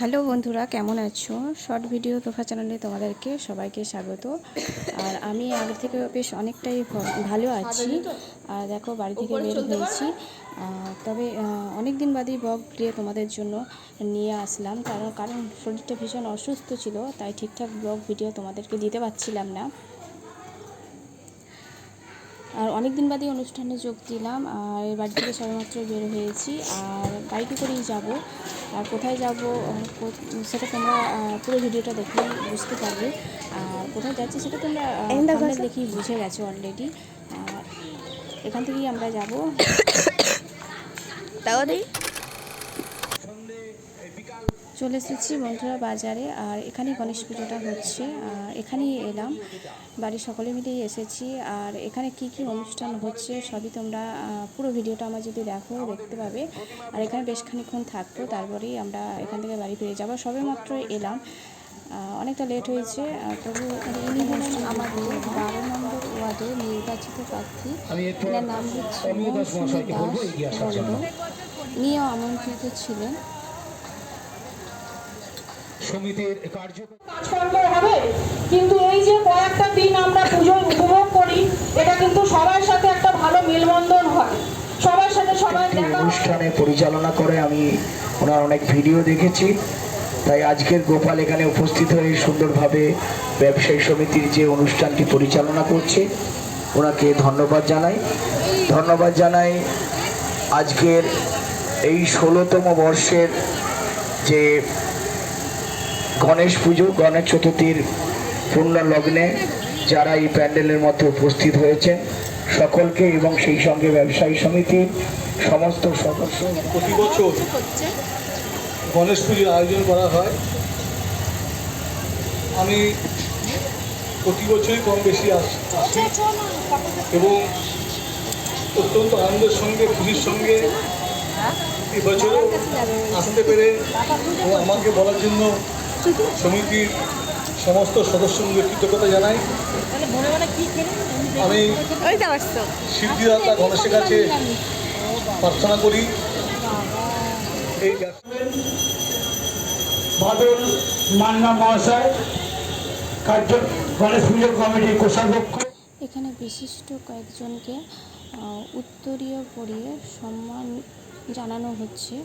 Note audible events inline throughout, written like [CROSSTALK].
Hello বন্ধুরা কেমন আছো? শর্ট ভিডিও তোফা চ্যানেলে তোমাদেরকে সবাইকে স্বাগত। আর আমি আগে থেকে বেশ অনেকটাই ভালো আছি। আর দেখো বাড়ি থেকে বের হয়েছি। তবে অনেক দিন বাদেই বক দিয়ে তোমাদের জন্য নিয়ে আসলাম। কারণ কারণ শরীরটা ভীষণ অসুস্থ ছিল তাই ঠিকঠাক ব্লগ ভিডিও তোমাদেরকে দিতে পারছিলাম না। আর অনেক দিন বাদে অনুষ্ঠানে যোগ দিলাম। আর বাড়ি থেকে সবেমাত্র বের হয়েছি। আর বাইকে করেই যাব। আর কোথায় যাব সেটা তোমরা পুরো ভিডিওটা দেখলে বুঝতে পারবে। আর কোথায় যাচ্ছি সেটা তোমরা দেখি বুঝে গেছো অলরেডি আর এখান থেকেই আমরা যাব। তাও [COUGHS] দেই। চলে এসেছি বন্ধুরা বাজারে আর এখানেই গণেশ পুজোটা হচ্ছে। আর এখানেই এলাম বাড়ির সকলে মিলেই এসেছি। আর এখানে কি কি অনুষ্ঠান হচ্ছে সবই তোমরা পুরো ভিডিওটা আমার যদি দেখো দেখতে পাবে। আর এখানে বেশ খানিক্ষণ থাকব তারপরেই আমরা এখান থেকে বাড়ি ফিরে যাব। সবে মাত্র এলাম অনেকটা লেট হয়েছে। তবু ইনি হলেন আমাদের বারো নম্বর ওয়ার্ডের নির্বাচিত প্রার্থী। এনার নাম হচ্ছে মৌসুমী দাস মণ্ডল। নিয়েও আমন্ত্রিত ছিলেন। সমিতির কার্য কাজকর্ম হবে কিন্তু এই যে কয়েকটা দিন আমরা পুজো উপভোগ করি এটা কিন্তু সবার সাথে একটা ভালো মেলবন্ধন হয়। সবার সাথে সবাই অনুষ্ঠানে পরিচালনা করে আমি ওনার অনেক ভিডিও দেখেছি। তাই আজকের গোপাল এখানে উপস্থিত হয়ে সুন্দরভাবে ব্যবসায়ী সমিতির যে অনুষ্ঠানটি পরিচালনা করছে ওনাকে ধন্যবাদ জানাই। ধন্যবাদ জানাই আজকের এই ষোলোতম বর্ষের যে গণেশ পুজো, গণেশ চতুর্থীর পূর্ণ লগ্নে যারা এই প্যান্ডেলের মধ্যে উপস্থিত হয়েছে, সকলকে এবং সেই সঙ্গে ব্যবসায়ী সমিতির সমস্ত সদস্য। প্রতি বছর গণেশ পুজোর আয়োজন করা হয়। আমি প্রতি বছরই কম বেশি আস- এবং অত্যন্ত আনন্দের সঙ্গে, খুশির সঙ্গে এবছরও আসতে পেরে আমাকে বলার জন্য সমিতির সমস্ত সদস্যদের কৃতজ্ঞতা জানাই। আমি ওই তো আসছো সিদ্ধিদাতা গণেশের কাছে প্রার্থনা করি। এই বাদল মান্না মহাশয় কার্য গণেশ পুজো কমিটির কোষাধ্যক্ষ। এখানে বিশিষ্ট কয়েকজনকে উত্তরীয় পরিয়ে সম্মান জানানো হচ্ছে।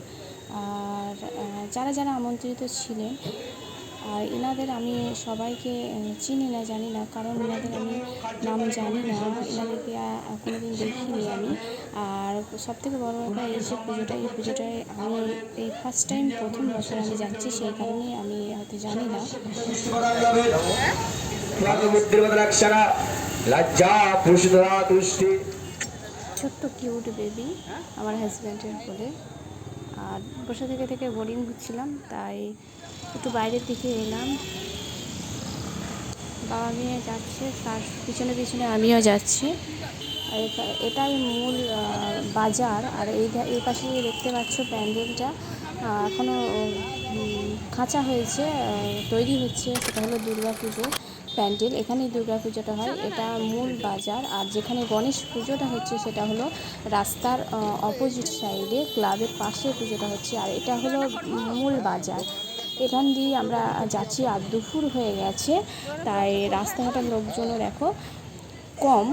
আর যারা যারা আমন্ত্রিত ছিলেন আর এনাদের আমি সবাইকে চিনি না জানি না কারণ এনাদের আমি নাম জানি না এনাদেরকে আহ, কোনোদিন দেখিনি আমি। আর সব থেকে বড় ব্যাপার এই যে পুজোটা এই পুজোটায় আমি এই ফার্স্ট টাইম প্রথম বছর আমি যাচ্ছি সেই কারণে আমি হয়তো জানি না। লজ্জা ছোট্ট কিউট বেবি আমার হাজব্যান্ডের বলে। আর বসে থেকে থেকে বোরিং হচ্ছিলাম, তাই একটু বাইরের দিকে এলাম। বাবা মেয়ে যাচ্ছে, তার পিছনে পিছনে আমিও যাচ্ছি। এটাই মূল বাজার। আর এই এই পাশে দেখতে পাচ্ছ প্যান্ডেলটা এখনও খাঁচা হয়েছে তৈরি হচ্ছে, সেটা হলো দুর্গা পুজো প্যান্ডেল। এখানেই দুর্গা পুজোটা হয়। এটা মূল বাজার। আর যেখানে গণেশ পুজোটা হচ্ছে সেটা হলো রাস্তার অপোজিট সাইডে ক্লাবের পাশে পুজোটা হচ্ছে। আর এটা হলো মূল বাজার। এখান দিয়ে আমরা যাচ্ছি। আর দুপুর হয়ে গেছে। তাই রাস্তাঘাটের লোকজনও দেখো কম।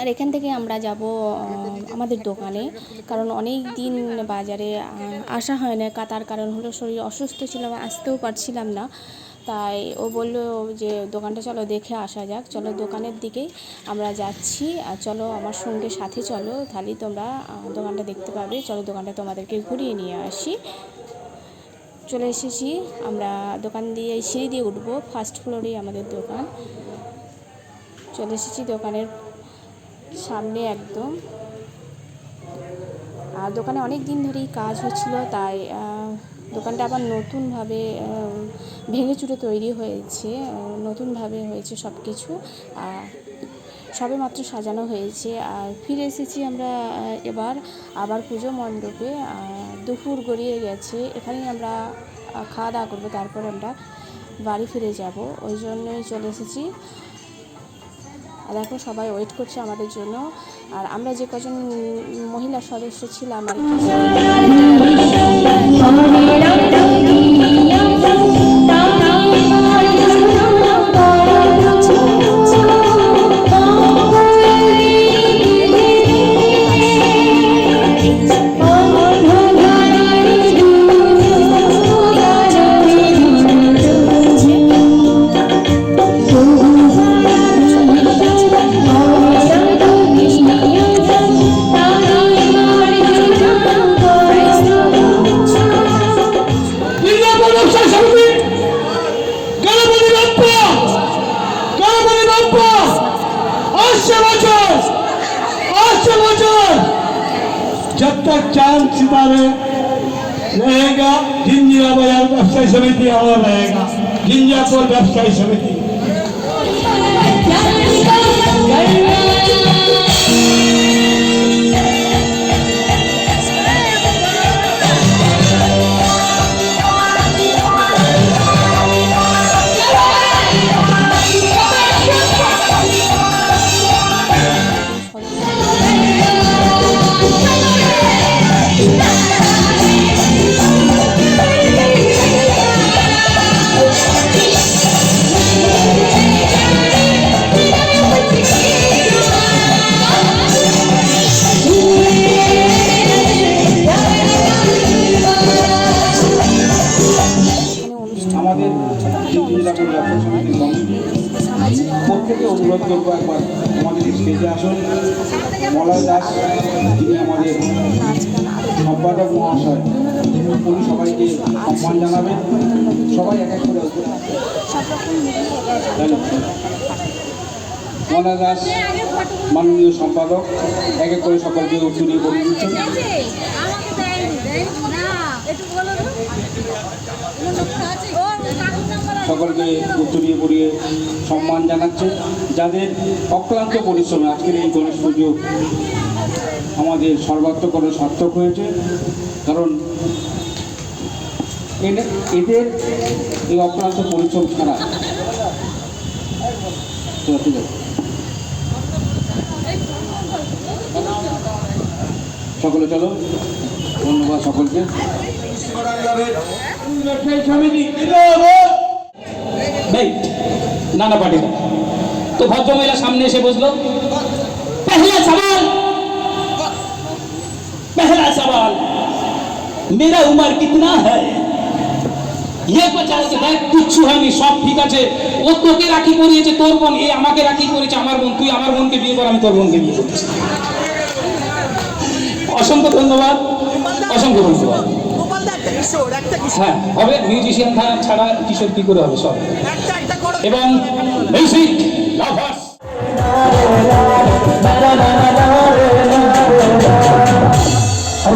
আর এখান থেকে আমরা যাব আমাদের দোকানে। কারণ অনেক দিন বাজারে আসা হয় না। তার কারণ হলো শরীর অসুস্থ ছিল আমি আসতেও পারছিলাম না। তাই ও বলল যে, দোকানটা চলো দেখে আসা যাক। চলো দোকানের দিকেই আমরা যাচ্ছি। আর চলো আমার সঙ্গে সাথে চলো। তাহলেই তোমরা দোকানটা দেখতে পাবে। চলো দোকানটা তোমাদেরকে ঘুরিয়ে নিয়ে আসি। চলে এসেছি। আমরা দোকান দিয়ে, সিঁড়ি দিয়ে উঠবো। ফার্স্ট ফ্লোরেই আমাদের দোকান। চলে এসেছি দোকানের সামনে একদম। আর দোকানে অনেক দিন ধরেই কাজ হচ্ছিল, তাই দোকানটা আবার নতুনভাবে ভেঙে চুরে তৈরি হয়েছে নতুনভাবে হয়েছে সব কিছু আর সবে মাত্র সাজানো হয়েছে। আর ফিরে এসেছি আমরা এবার আবার পুজো মণ্ডপে দুপুর গড়িয়ে গেছে। এখানেই আমরা খাওয়া দাওয়া করব, তারপর আমরা বাড়ি ফিরে যাব। ওই জন্যই চলে এসেছি। আর দেখো, সবাই ওয়েট করছে আমাদের জন্য। আর আমরা যে কজন মহিলা সদস্য ছিলাম আর ইন্দিরা বাজার ব্যবসায়ী সমিতি আমার জায়গা জিঞ্জাপুর ব্যবসায়ী সমিতি। দাস যিনি আমাদের সম্পাদক মহাশয় সবাইকে সম্মান জানাবেন সবাই এক দাস মাননীয় সম্পাদক এক এক করে সকলকে উত্তরীয় করে দিচ্ছেন একটু বলো সকলকে উত্তরীয় পড়িয়ে সম্মান জানাচ্ছে। যাদের অক্লান্ত পরিশ্রমে আজকের এই গণেশ পুজো আমাদের সর্বাত্মকরণে সার্থক হয়েছে। কারণ এদের এই অক্লান্ত পরিশ্রম ছাড়া। সকলে চলো, ধন্যবাদ সকলকে। রাইট নানা পাটিদার তো ভদ্রমহিলা সামনে এসে বসল পেহলা সওয়াল পেহলা সওয়াল মেরা উমর কিতনা হ্যায়? ইয়ে বলছে যে দেখ হয়নি, সব ঠিক আছে। ও তোকে রাখি করিয়েছে, তোর বোন, এ আমাকে রাখি করেছে, আমার বোন, তুই আমার বোনকে বিয়ে কর, আমি তোর বোনকে বিয়ে করতেছি অসংখ্য ধন্যবাদ অসংখ্য ধন্যবাদ। হ্যাঁ হবে মিউজিশিয়ান ছাড়া কিশোর কি করে হবে সব। এবং মিউজিক লাভার্স। और